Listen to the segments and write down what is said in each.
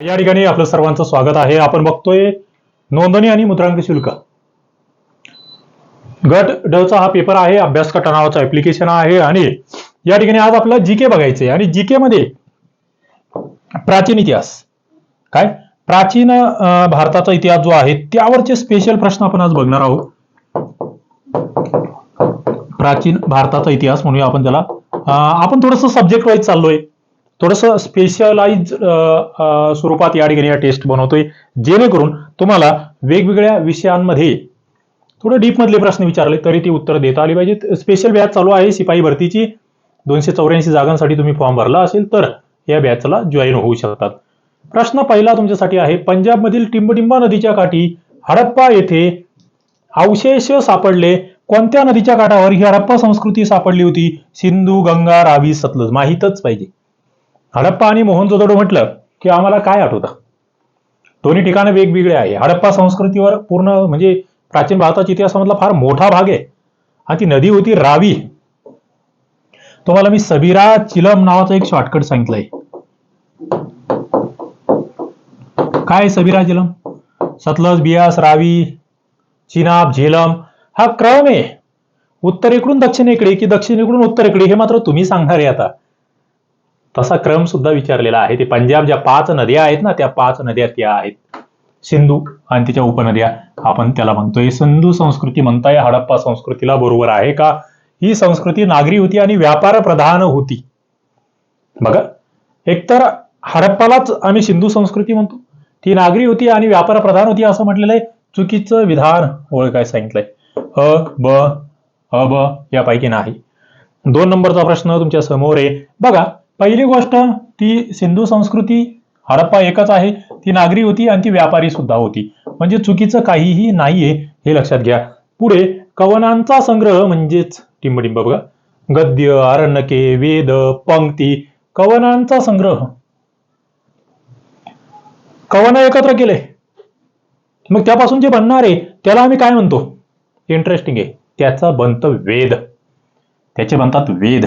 या ठिकाणी आपलं सर्वांचं स्वागत आहे. आपण बघतोय नोंदणी आणि मुद्रांक शुल्क. गट ड चा हा पेपर आहे अभ्यास कटा नावाचं ऍप्लिकेशन आहे आणि या ठिकाणी आज आपलं जीके बघायचंय आणि जीके मध्ये प्राचीन इतिहास. काय? प्राचीन भारताचा इतिहास जो आहे त्यावरचे स्पेशल प्रश्न आपण आज बघणार आहोत. प्राचीन भारताचा इतिहास म्हणूया आपण त्याला. आपण थोडस सब्जेक्ट वाईज चाललोय. थोडस स्पेशलाइज स्वरूपात या ठिकाणी या टेस्ट बनवतोय. जेणेकरून तुम्हाला वेगवेगळ्या विषयांमध्ये थोडं डीप मधले प्रश्न विचारले तरी ती उत्तर देता आली पाहिजेत. स्पेशल बॅच चालू आहे शिपाई भरतीची. दोनशे चौऱ्याऐंशी जागांसाठी तुम्ही फॉर्म भरला असेल तर या बॅचला जॉईन होऊ शकतात. प्रश्न पहिला तुमच्यासाठी आहे पंजाबमधील टिंबटिंबा नदीच्या काठी हडप्पा येथे अवशेष सापडले. कोणत्या नदीच्या काठावर ही हडप्पा संस्कृती सापडली होती? सिंधू गंगा रावी सतलज माहीतच पाहिजे. हडप्पा आणि मोहनजोदडो म्हटलं की आम्हाला काय आठवतं? दोन्ही ठिकाणं वेगवेगळे आहे. हडप्पा संस्कृतीवर पूर्ण म्हणजे प्राचीन भारताच्या इतिहासामधला फार मोठा भाग आहे. आणि ती नदी होती रावी. तुम्हाला मी सबीरा चिलम नावाचा एक शॉर्टकट सांगितलंय. काय आहे सबीरा चिलम? सतलज बियास रावी चिनाब झेलम हा क्रम आहे. उत्तरेकडून दक्षिणेकडे की दक्षिणेकडून उत्तरेकडे हे मात्र तुम्ही सांगणार आहे आता. तसा क्रम सुद्धा विचारलेला आहे. ते पंजाब ज्या पाच नद्या आहेत ना त्या पाच नद्या त्या आहेत. सिंधू आणि तिच्या उपनद्या आपण त्याला म्हणतोय. सिंधू संस्कृती म्हणताय हडप्पा संस्कृतीला बरोबर आहे का? ही संस्कृती नागरी होती आणि व्यापार प्रधान होती. बघा एकतर हडप्पालाच आम्ही सिंधू संस्कृती म्हणतो. ती नागरी होती आणि व्यापार प्रधान होती असं म्हटलेलं आहे चुकीचं विधान ओळखाय सांगितलंय? अ ब अ ब यापैकी नाही. दोन नंबरचा प्रश्न तुमच्यासमोर आहे. बघा पहिली गोष्ट ती सिंधू संस्कृती हडप्पा एकच आहे. ती नागरी होती आणि ती व्यापारी सुद्धा होती. म्हणजे चुकीचं काहीही नाहीये हे लक्षात घ्या. पुढे कवनांचा संग्रह म्हणजेच टिंबटिंब बघा. गद्य आरण्यके वेद पंक्ती कवनांचा संग्रह. कवन एकत्र केले? मग त्यापासून जे बनणार आहे त्याला आम्ही काय म्हणतो? इंटरेस्टिंग आहे. त्याचा बनत वेद. त्याचे बनतात वेद.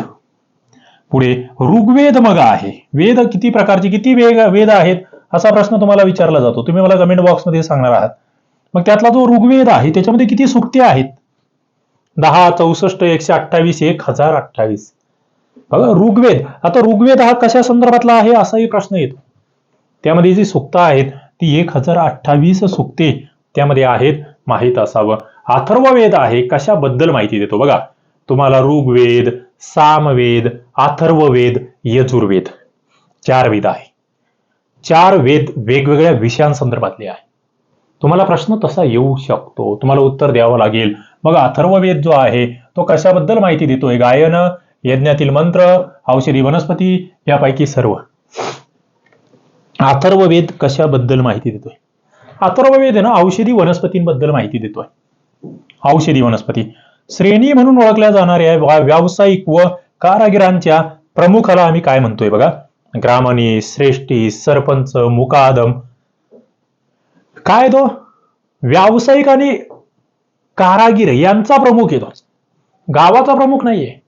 पुढे ऋग्वेद मग आहे. वेद किती प्रकारचे किती वेग वेद आहेत असा प्रश्न तुम्हाला विचारला जातो. तुम्ही मला कमेंट बॉक्समध्ये सांगणार आहात. मग त्यातला जो ऋग्वेद आहे त्याच्यामध्ये किती सुक्ती आहेत? दहा चौसष्ट एकशे अठ्ठावीस एक हजार अठ्ठावीस. बघा ऋग्वेद. आता ऋग्वेद हा कशा संदर्भातला आहे असाही प्रश्न येतो. त्यामध्ये जी सुक्त आहेत ती एक हजार अठ्ठावीस सुक्ते त्यामध्ये आहेत माहीत असावं. अथर्ववेद आहे कशाबद्दल माहिती देतो? बघा तुम्हाला ऋग्वेद सामवेद अथर्ववेद यजुर्वेद. चार वेद आहे. चार वेद वेगवेगळ्या विषयांसंदर्भातले आहे. तुम्हाला प्रश्न तसा येऊ शकतो. तुम्हाला उत्तर द्यावं लागेल. मग अथर्ववेद जो आहे तो कशाबद्दल माहिती देतोय? गायन यज्ञातील मंत्र औषधी वनस्पती यापैकी सर्व. अथर्ववेद कशाबद्दल माहिती देतोय? अथर्ववेद ना औषधी वनस्पतींबद्दल माहिती देतोय. औषधी वनस्पती. श्रेणी म्हणून ओळखल्या जाणाऱ्या व्यावसायिक व कारागिरांच्या प्रमुखाला आम्ही काय म्हणतोय बघा? ग्रामणी श्रेष्ठी सरपंच मुकादम. काय तो? व्यावसायिक आणि कारागीर यांचा प्रमुख येतो. गावाचा प्रमुख नाहीये.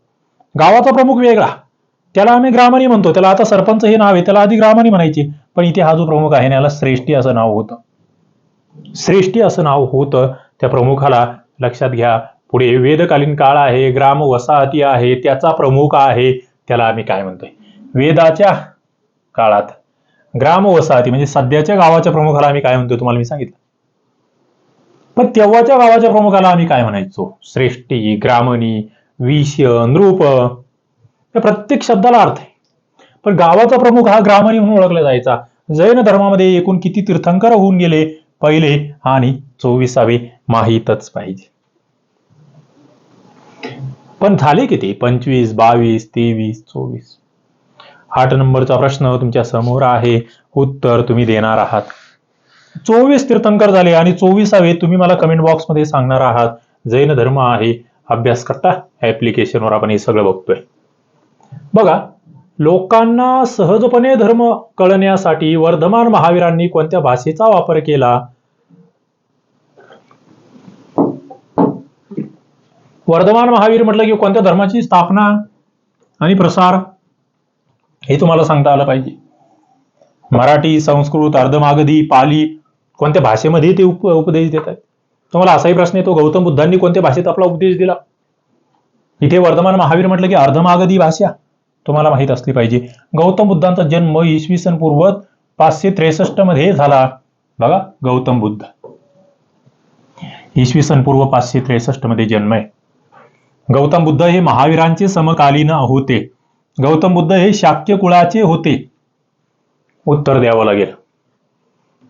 गावाचा प्रमुख वेगळा. त्याला आम्ही ग्रामणी म्हणतो. त्याला आता सरपंच हे नाव आहे. त्याला आधी ग्रामणी म्हणायची. पण इथे हा जो प्रमुख आहे ना याला श्रेष्ठी असं नाव होतं. श्रेष्ठी असं नाव होतं. त्या प्रमुखाला लक्षात घ्या. पुढे वेदकालीन काळ आहे ग्राम वसाहती आहे त्याचा प्रमुख आहे त्याला आम्ही काय म्हणतोय? वेदाच्या काळात ग्राम वसाहती म्हणजे सध्याच्या गावाच्या प्रमुखाला आम्ही काय म्हणतोय तुम्हाला मी सांगितलं. पण तेव्हाच्या गावाच्या प्रमुखाला आम्ही काय म्हणायचो? श्रेष्ठी ग्रामणी विष्य नृप या प्रत्येक शब्दाला अर्थ आहे. पण गावाचा प्रमुख हा ग्रामणी म्हणून ओळखला जायचा. जैन धर्मामध्ये एकूण किती तीर्थंकर होऊन गेले? पहिले आणि चोवीसावे माहीतच पाहिजे. पण झाले किती? पंचवीस बावीस तेवीस चोवीस. आठ नंबरचा प्रश्न तुमच्यासमोर आहे. उत्तर तुम्ही देणार आहात. चोवीस तीर्थंकर झाले आणि चोवीसावे तुम्ही मला कमेंट बॉक्समध्ये सांगणार आहात. जैन धर्म आहे. अभ्यास करता ऍप्लिकेशनवर आपण हे सगळं बघतोय. बघा लोकांना सहजपणे धर्म कळण्यासाठी वर्धमान महावीरांनी कोणत्या भाषेचा वापर केला? वर्धमान महावीर म्हटलं की कोणत्या धर्माची स्थापना आणि प्रसार हे तुम्हाला सांगता आलं पाहिजे. मराठी संस्कृत अर्धमागधी पाली कोणत्या भाषेमध्ये ते उप उपदेश देत आहेत? तुम्हाला असाही प्रश्न येतो गौतम बुद्धांनी कोणत्या भाषेत आपला उपदेश दिला? इथे वर्धमान महावीर म्हटलं की अर्धमागधी भाषा तुम्हाला माहीत असली पाहिजे. गौतम बुद्धांचा जन्म इसवी सन पूर्व पाचशे त्रेसष्टमध्ये झाला. बघा गौतम बुद्ध. इसवी सन पूर्व पाचशे त्रेसष्टमध्ये जन्म आहे. गौतम बुद्ध हे महावीरांचे समकालीन होते. गौतम बुद्ध हे शाक्य कुळाचे होते. उत्तर द्यावं लागेल.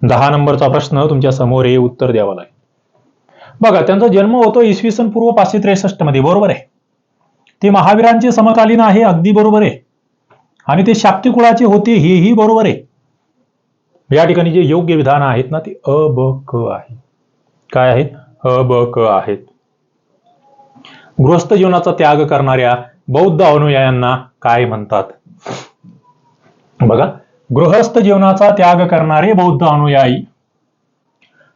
दहा नंबरचा प्रश्न तुमच्यासमोर हे उत्तर द्यावं लागेल. बघा त्यांचा जन्म होतो इसवी सन पूर्व पाचशे त्रेसष्टमध्ये बरोबर आहे. ते महावीरांचे समकालीन आहे अगदी बरोबर आहे. आणि ते शाक्य कुळाचे होते हेही बरोबर आहे. या ठिकाणी जे योग्य विधान आहेत ना ते अ ब क आहे. काय आहेत? अ ब क आहेत. गृहस्थ जीवनाचा त्याग करणाऱ्या बौद्ध अनुयायांना काय म्हणतात? बघा गृहस्थ जीवनाचा त्याग करणारे बौद्ध अनुयायी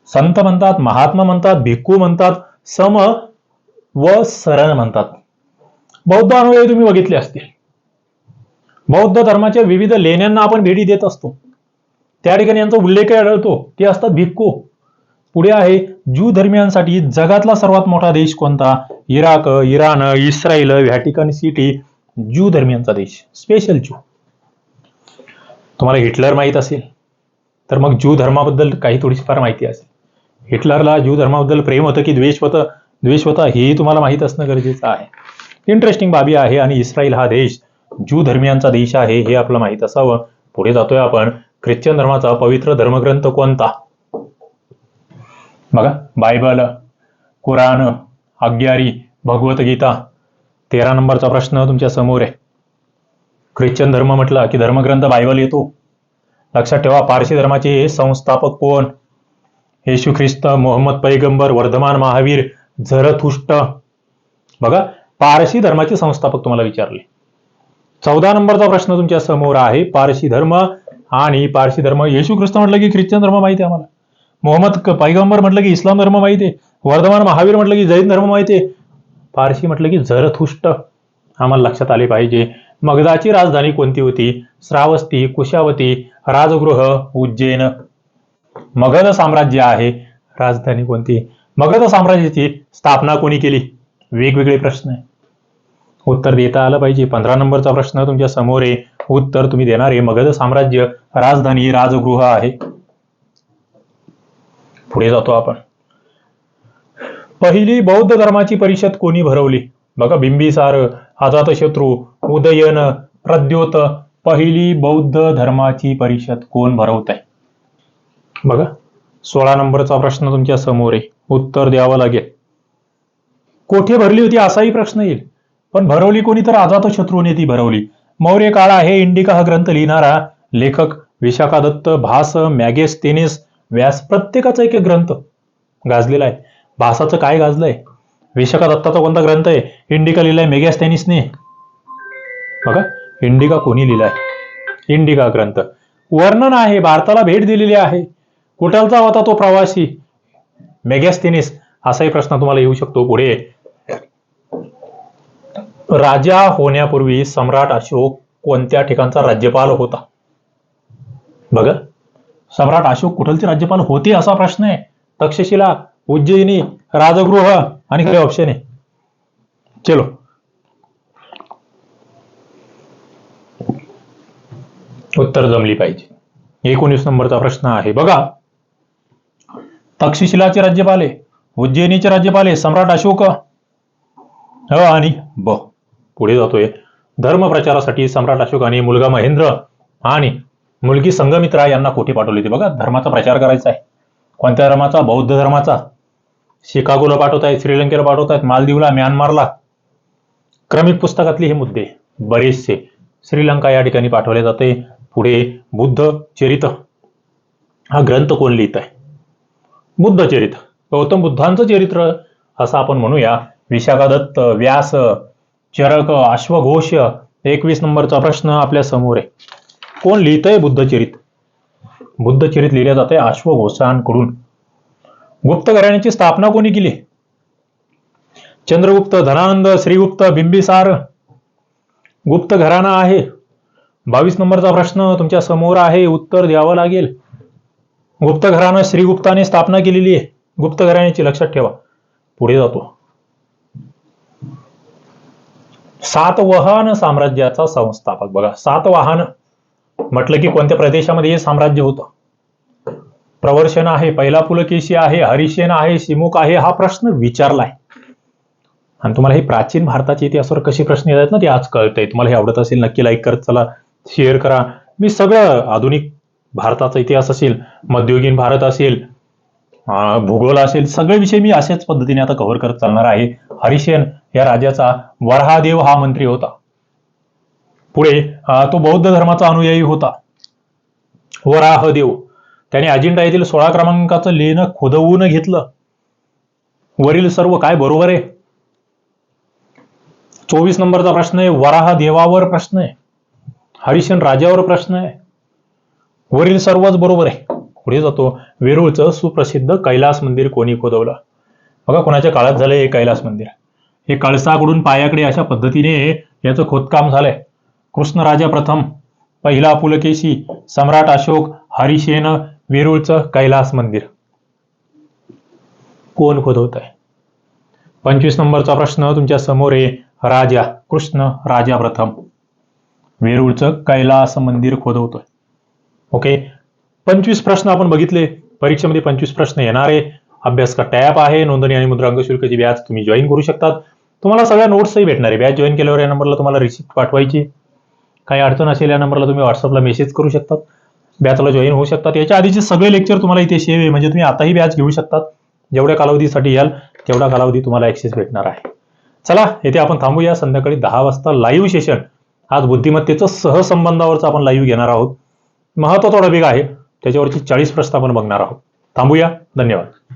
संत म्हणतात महात्मा म्हणतात भिक्खू म्हणतात सम व सरण म्हणतात. बौद्ध अनुयायी तुम्ही बघितले असतील. बौद्ध धर्माच्या विविध लेण्यांना आपण भेटी देत असतो. त्या ठिकाणी यांचा उल्लेख आढळतो. ते असतात भिक्खू. पुढे आहे ज्यू धर्मियांसाठी जगातला सर्वात मोठा देश कोणता? Iraq Iran Israel Vatican City Jew धर्मियांचा देश. Special Jew. तुम्हाला हिटलर माहीत असेल तर मग ज्यू धर्माबद्दल काही थोडीफार माहिती असेल. हिटलरला ज्यू धर्माबद्दल प्रेम होतं की द्वेष होतं द्वेष होता हेही तुम्हाला माहीत असणं गरजेचं आहे. इंटरेस्टिंग बाबी आहे आणि इस्रायल हा देश ज्यू धर्मियांचा देश आहे हे आपलं माहीत असावं. पुढे जातोय आपण. ख्रिश्चन धर्माचा पवित्र धर्मग्रंथ कोणता? बघा बायबल कुराण आज्ञारी भगवद्गीता तेरा नंबरचा प्रश्न तुमच्यासमोर आहे ख्रिश्चन धर्म म्हटला की धर्मग्रंथ बायबल येतो लक्षात ठेवा पारशी धर्माचे संस्थापक कोण येशू ख्रिस्त मोहम्मद पैगंबर वर्धमान महावीर झरथुष्ट बघा पारशी धर्माचे संस्थापक तुम्हाला विचारले चौदा नंबरचा प्रश्न तुमच्यासमोर आहे पारशी धर्म आणि पारशी धर्म येशू ख्रिस्त म्हटलं की ख्रिश्चन धर्म माहिती आहे आम्हाला मोहम्मद पैगंबर म्हटलं की इस्लाम धर्म माहिती आहे. वर्धमान महावीर म्हटलं की जैन धर्म माहिती आहे. पारशी म्हटलं की झरथुष्ट आम्हाला लक्षात आले पाहिजे. मगधाची राजधानी कोणती होती? श्रावस्ती कुशावती राजगृह उज्जैन. मगध साम्राज्य आहे. राजधानी कोणती? मगध साम्राज्याची स्थापना कोणी केली? वेगवेगळे प्रश्न आहे. उत्तर देता आलं पाहिजे. पंधरा नंबरचा प्रश्न तुमच्यासमोर आहे. उत्तर तुम्ही देणार आहे. मगध साम्राज्य राजधानी राजगृह आहे. पुढे जातो आपण. पहिली बौद्ध धर्माची परिषद कोणी भरवली? बघा बिंबिसार अजातशत्रू उदयन प्रद्योत पहिली बौद्ध धर्माची परिषद कोण भरवत आहे बघा सोळा नंबरचा प्रश्न तुमच्यासमोर आहे. उत्तर द्यावं लागेल. कोठे भरली होती असाही प्रश्न येईल. पण भरवली कोणी तर अजातशत्रूने ती भरवली. मौर्य काळ आहे इंडिका हा ग्रंथ लिहिणारा लेखक विशाखादत्त भास मॅगेस टेनिस व्यास प्रत्येकाचा एक एक ग्रंथ गाजलेला आहे. भासाचं काय गाजलंय? विशाखा दत्ताचा कोणता ग्रंथ आहे? इंडिका लिहिलाय मेगॅस टेनिसने बघा इंडिका कोणी लिहिलाय? इंडिका ग्रंथ. वर्णन आहे भारताला भेट दिलेली आहे. कुठलचा होता तो प्रवासी? मेगॅस्थेनिस असाही प्रश्न तुम्हाला येऊ शकतो पुढे. राजा होण्यापूर्वी सम्राट अशोक कोणत्या ठिकाणचा राज्यपाल होता? बघा. सम्राट अशोक कुठलचे राज्यपाल होते असा प्रश्न आहे. तक्षशिला उज्जैनी राजगृह आणि काही ऑप्शन आहे. चलो. उत्तर जमली पाहिजे. एकोणीस नंबरचा प्रश्न आहे. बघा. तक्षशिलाचे राज्यपाल आहे. उज्जैनीचे राज्यपाल आहे. सम्राट अशोक. अ आणि ब. पुढे जातोय. धर्म प्रचारासाठी सम्राट अशोकाने मुलगा महेंद्र आणि मुलगी संघमित्रा यांना कोठे पाठवली होती. बघा धर्माचा प्रचार करायचा आहे. कोणत्या धर्माचा? बौद्ध धर्माचा. शिकागोला पाठवतायत श्रीलंकेला पाठवतायत मालदीवला म्यानमारला. क्रमिक पुस्तकातले हे मुद्दे बरेचसे श्रीलंका या ठिकाणी पाठवले जाते. पुढे बुद्ध चरित. हा ग्रंथ कोण लिहित आहे? बुद्ध चरित. गौतम बुद्धांचं चरित्र असं आपण म्हणूया. विशाखादत्त व्यास चरक अश्वघोष एकवीस नंबरचा प्रश्न आपल्यासमोर आहे. कोण लिहितंय बुद्धचरित? बुद्धचरित लिहिल्या जाते अश्वघोषांकडून गुप्त घराण्याची स्थापना कोणी केली? चंद्रगुप्त धनानंद श्रीगुप्त बिंबिसार. गुप्त घराणा आहे. बावीस नंबरचा प्रश्न तुमच्यासमोर आहे उत्तर द्यावं लागेल. गुप्त घराणं श्रीगुप्ताने स्थापना केलेली आहे. गुप्त घराण्याची लक्षात ठेवा. पुढे जातो. सातवाहन साम्राज्याचा संस्थापक. बघा सातवाहन म्हटलं की कोणत्या प्रदेशामध्ये हे साम्राज्य होतं? प्रवर्षण आहे पहिला पुलकेशी आहे हरिशेन आहे शिमुख आहे हा प्रश्न विचारलाय. आणि तुम्हाला हे प्राचीन भारताच्या इतिहासावर कसे प्रश्न येतात ना ते आज कळतंय. तुम्हाला हे आवडत असेल नक्की लाईक करत चला शेअर करा. मी सगळं आधुनिक भारताचा इतिहास असेल मध्ययुगीन भारत असेल भूगोल असेल सगळे विषय मी अशाच पद्धतीने आता कव्हर करत चालणार आहे. हरिशेन या राजाचा वरहादेव हा मंत्री होता. पुढे तो बौद्ध धर्माचा अनुयायी होता. वराहदेव त्याने अजिंठा येथील सोळा क्रमांकाचं लेणं खोदवून घेतलं. वरील सर्व काय बरोबर आहे? चोवीस नंबरचा प्रश्न आहे वराह देवावर प्रश्न आहे. हरिशन राजावर प्रश्न आहे. वरील सर्वच बरोबर आहे. पुढे जातो. वेरूळचं सुप्रसिद्ध कैलास मंदिर कोणी खोदवलं? बघा कोणाच्या काळात झालंय हे कैलास मंदिर? हे कळसाकडून पायाकडे अशा पद्धतीने याचं खोदकाम झालंय. कृष्णराजा प्रथम पहिला पुलकेशी सम्राट अशोक हरिशेन वेरूळचं कैलास मंदिर. कोण खोदवत आहे पंचवीस नंबरचा प्रश्न तुमच्यासमोर आहे राजा कृष्ण राजा प्रथम. वेरूळचं कैलास मंदिर खोदवतोय. ओके? पंचवीस प्रश्न आपण बघितले परीक्षेमध्ये पंचवीस प्रश्न येणार आहे. अभ्यास का टॅप आहे नोंदणी आणि मुद्रांक शुल्काची व्याज तुम्ही जॉईन करू शकतात. तुम्हाला सगळ्या नोट्सही भेटणार आहे. बॅच जॉईन केल्यावर या नंबरला तुम्हाला रिसिप्ट पाठवायची काही अडचण असेल या नंबरला तुम्ही व्हॉट्सअपला मेसेज करू शकतात. बॅचला जॉईन होऊ शकतात. याच्या आधीचे सगळे लेक्चर तुम्हाला इथे सेव्ह आहे. म्हणजे तुम्ही आताही बॅच घेऊ शकतात. जेवढ्या कालावधीसाठी याल तेवढा कालावधी तुम्हाला ऍक्सेस भेटणार आहे. चला येथे आपण थांबूया. संध्याकाळी दहा वाजता लाईव्ह सेशन आज बुद्धिमत्तेचं सहसंबंधावरच आपण लाईव्ह घेणार आहोत. महत्त्व थोडा वेग आहे. त्याच्यावरची चाळीस प्रश्न आपण बघणार आहोत. थांबूया. धन्यवाद.